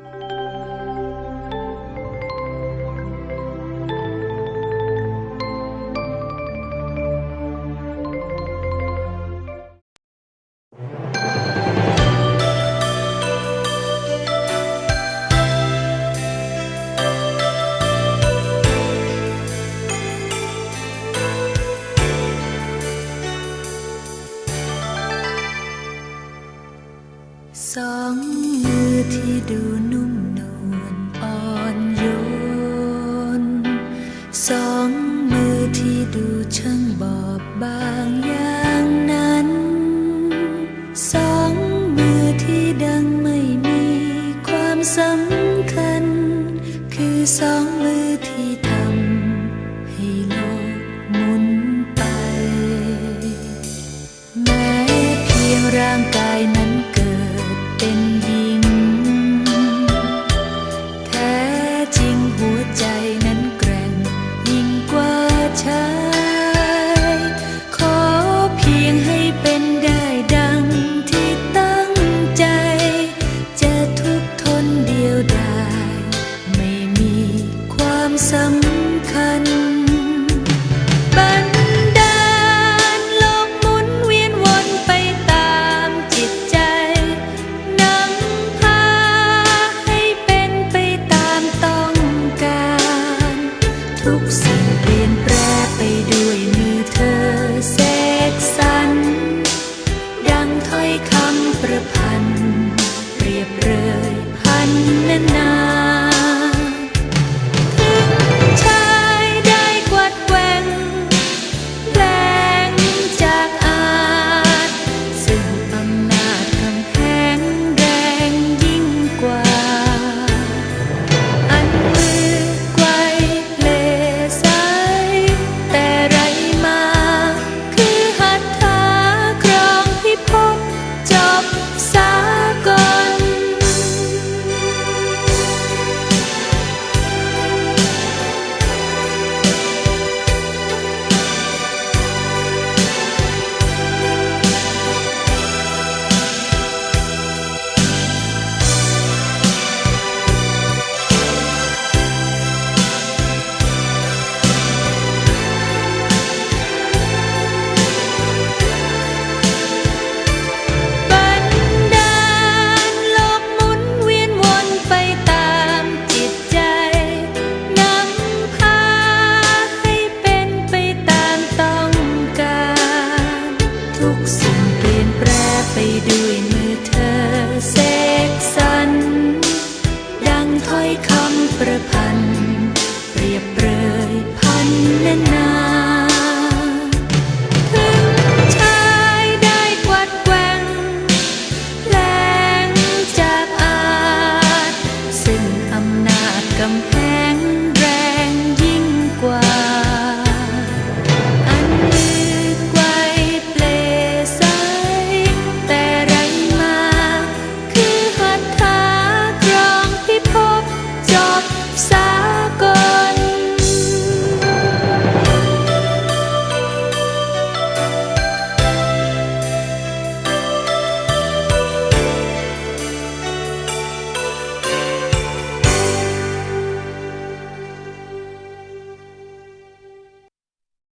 ส มือที่ดูนุ่มนวลอ่อนโยน สองมือที่ดูช่างบอบบางอย่างนั้น สองมือที่ดังไม่มีความสำคัญ คือสองมือที่ทำให้โลกหมุนไป แม้เพียงร่างกายนั้น ทุกสิ่งเปลี่ยนแปรไปด้วยมือเธอเสกสรรดังถ้อยคำประพันธ์เปรียบเรยพันนานา ถ้อยคำประพันธ์เปรียบเปรยพันนานา